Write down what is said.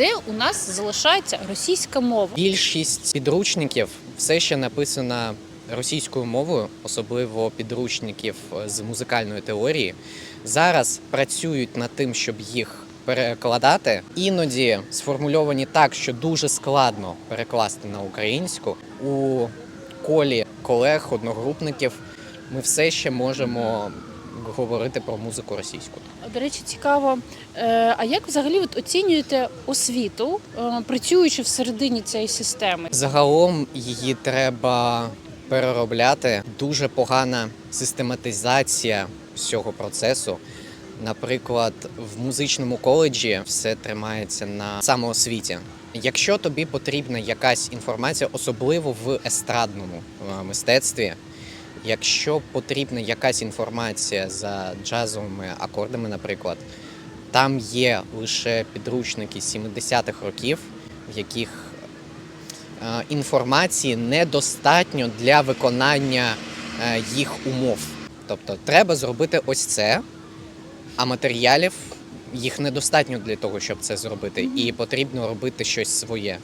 де у нас залишається російська мова. Більшість підручників все ще написана російською мовою, особливо підручників е, з музикальної теорії. Зараз працюють над тим, щоб їх перекладати. Іноді сформульовані так, що дуже складно перекласти на українську. У колі колег, одногрупників ми все ще можемо говорити про музику російську. До речі, цікаво. е, А як взагалі от оцінюєте освіту, е, працюючи всередині цієї системи? Загалом її треба переробляти. Дуже погана систематизація всього процесу. Наприклад, в музичному коледжі все тримається на самоосвіті. Якщо тобі потрібна якась інформація, особливо в естрадному е, мистецтві, якщо потрібна якась інформація за джазовими акордами, наприклад, там є лише підручники 70-х років, в яких е, інформації недостатньо для виконання е, їх умов. Тобто треба зробити ось це, а матеріалів їх недостатньо для того, щоб це зробити, і потрібно робити щось своє.